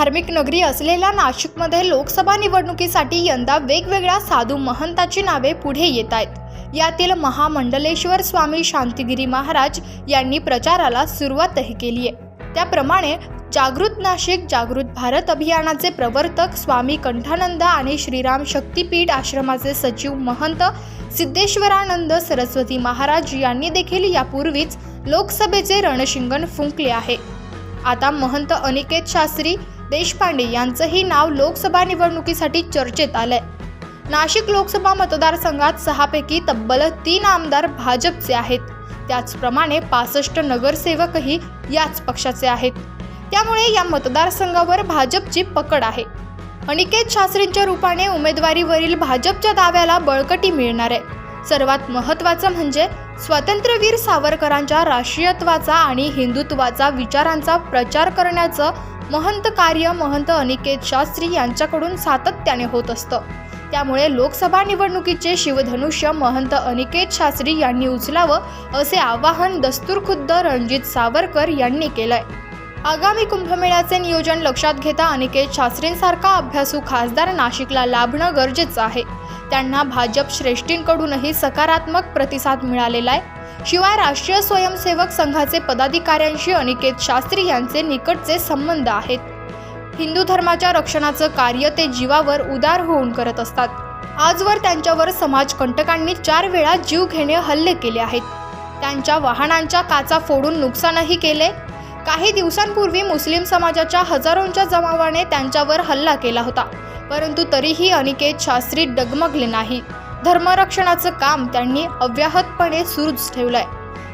धार्मिक नगरी असलेल्या नाशिकमध्ये लोकसभा निवडणुकीसाठी यंदा वेगवेगळ्या साधू महंताची नावे पुढे येत आहेत. यातील महामंडलेश्वर स्वामी शांतिगिरी महाराज यांनी प्रचाराला सुरुवातही केली आहे. त्याप्रमाणे जागृत नाशिक जागृत भारत अभियानाचे प्रवर्तक स्वामी कंठानंद आणि श्रीराम शक्तीपीठ आश्रमाचे सचिव महंत सिद्धेश्वरानंद सरस्वती महाराज यांनी देखील यापूर्वीच लोकसभेचे रणशिंगण फुंकले आहे. आता महंत अनिकेत शास्त्री देशपांडे यांचंही नाव लोकसभा निवडणुकीसाठी चर्चेत आलंय. नाशिक लोकसभा मतदारसंघात सहापैकी तब्बल तीन आमदार भाजपचे आहेत. त्याचप्रमाणे पासष्ट नगरसेवकही याच पक्षाचे आहेत. त्यामुळे या मतदारसंघावर भाजपची पकड आहे. अनिकेत शास्त्रींच्या रूपाने उमेदवारीवरील भाजपच्या दाव्याला बळकटी मिळणार आहे. सर्वात महत्त्वाचं म्हणजे स्वातंत्र्यवीर सावरकरांच्या राष्ट्रीयत्वाचा आणि हिंदुत्वाचा विचारांचा प्रचार करण्याचं महंत कार्य महंत अनिकेत शास्त्री यांच्याकडून सातत्याने होत असतं. त्यामुळे लोकसभा निवडणुकीचे शिवधनुष्य महंत अनिकेत शास्त्री यांनी उचलावं असे आवाहन दस्तूरखुद्द रणजित सावरकर यांनी केलंय. आगामी कुंभमेळ्याचे नियोजन लक्षात घेता अनिकेत शास्त्रींसारखा अभ्यासू खासदार नाशिकला लाभणं गरजेचं आहे. त्यांना भाजप श्रेष्ठींकडूनही सकारात्मक प्रतिसाद मिळालेला आहे. शिवाय राष्ट्रीय स्वयंसेवक संघाचे पदाधिकाऱ्यांशी अनिकेत शास्त्री यांचे निकटचे संबंध आहेत. हिंदू धर्माच्या रक्षणाचं कार्य ते जीवावर उदार होऊन करत असतात. आजवर त्यांच्यावर समाजकंटकांनी चार वेळा जीव घेणे हल्ले केले आहेत. त्यांच्या वाहनांच्या काचा फोडून नुकसानही केले. काही दिवसांपूर्वी मुस्लिम समाजाच्या हजारोंच्या जमावाने त्यांच्यावर हल्ला केला होता. परंतु तरीही अनिकेत शास्त्री डगमगले नाही. धर्मरक्षणाचं काम त्यांनी अव्याहतपणे सुरूच ठेवलंय.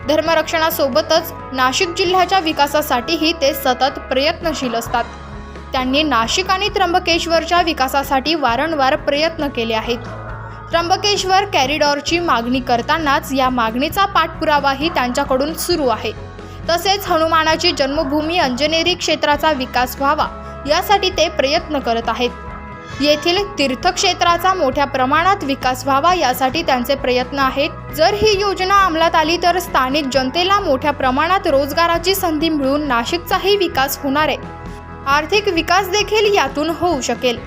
धर्मरक्षणासोबतच नाशिक जिल्ह्याच्या विकासासाठीही ते सतत प्रयत्नशील असतात. त्यांनी नाशिक आणि त्र्यंबकेश्वरच्या विकासासाठी वारंवार प्रयत्न केले आहेत. त्र्यंबकेश्वर कॅरिडॉरची मागणी करतानाच या मागणीचा पाठपुरावाही त्यांच्याकडून सुरू आहे. तसेच हनुमानाची जन्मभूमी अंजनेरी क्षेत्राचा विकास व्हावा यासाठी ते प्रयत्न करत आहेत. येथील तीर्थक्षेत्राचा मोठ्या प्रमाणात विकास व्हावा यासाठी त्यांचे प्रयत्न आहेत. जर ही योजना अंमलात आली तर स्थानिक जनतेला मोठ्या प्रमाणात रोजगाराची संधी मिळून नाशिकचाही विकास होणार आहे. आर्थिक विकास देखील यातून होऊ शकेल.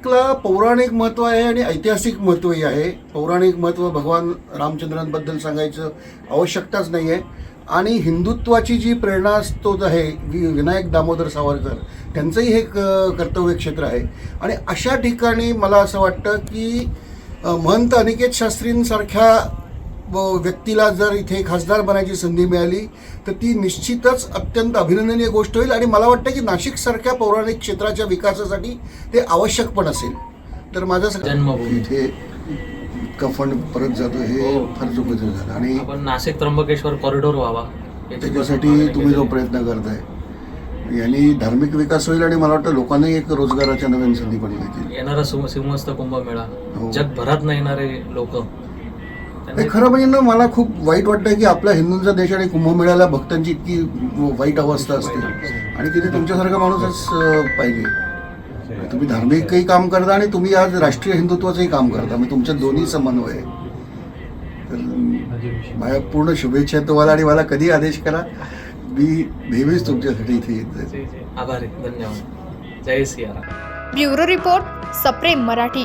नाशिकला पौराणिक महत्त्व आहे आणि ऐतिहासिक महत्वही आहे. पौराणिक महत्त्व भगवान रामचंद्रांबद्दल सांगायचं आवश्यकताच नाही आहे आणि हिंदुत्वाची जी प्रेरणास्त्रोत आहे वि विनायक दामोदर सावरकर त्यांचंही हे क कर्तव्य क्षेत्र आहे. आणि अशा ठिकाणी मला असं वाटतं की महंत अनिकेत शास्त्रींसारख्या व्यक्तीला जर इथे खासदार बनायची संधी मिळाली तर ती निश्चितच अत्यंत अभिनंदनीय गोष्ट होईल आणि मला वाटतं की नाशिकसारख्या पौराणिक क्षेत्राच्या विकासासाठी ते आवश्यक पण असेल तर माझं. इथे इतका फंड परत जातो हे हो. फार चुकीचं झालं आणि आपण नाशिक त्र्यंबकेश्वर कॉरिडॉर व्हावा याची त्याच्यासाठी तुम्ही जो. प्रयत्न करताय यांनी धार्मिक विकास होईल आणि मला वाटतं लोकांनाही एक रोजगाराच्या नवीन संधी पण मिळतील येणारा सिंह- सिंहस्थ कुंभमेळा हो. जगभरात न येणारे लोक नाही, खरं म्हणजे ना मला खूप वाईट वाटतं की आपला हिंदूंचा देश आणि कुंभमेळ्याला भक्तांची इतकी वाईट अवस्था असते. आणि तिथे तुमच्यासारखा माणूसच पाहिजे. तुम्ही धार्मिकही काम करता आणि तुम्ही आज राष्ट्रीय हिंदुत्वाचंही काम करता. मी तुमच्या दोन्ही समन्वय. आहे. तर माझ्या पूर्ण शुभेच्छा तुम्हाला आणि मला कधी आदेश करा. मी नेहमीच तुमच्यासाठी इथे येत आभारी. धन्यवाद. जय सियाराम ब्युरो रिपोर्ट सप्रेम मराठी.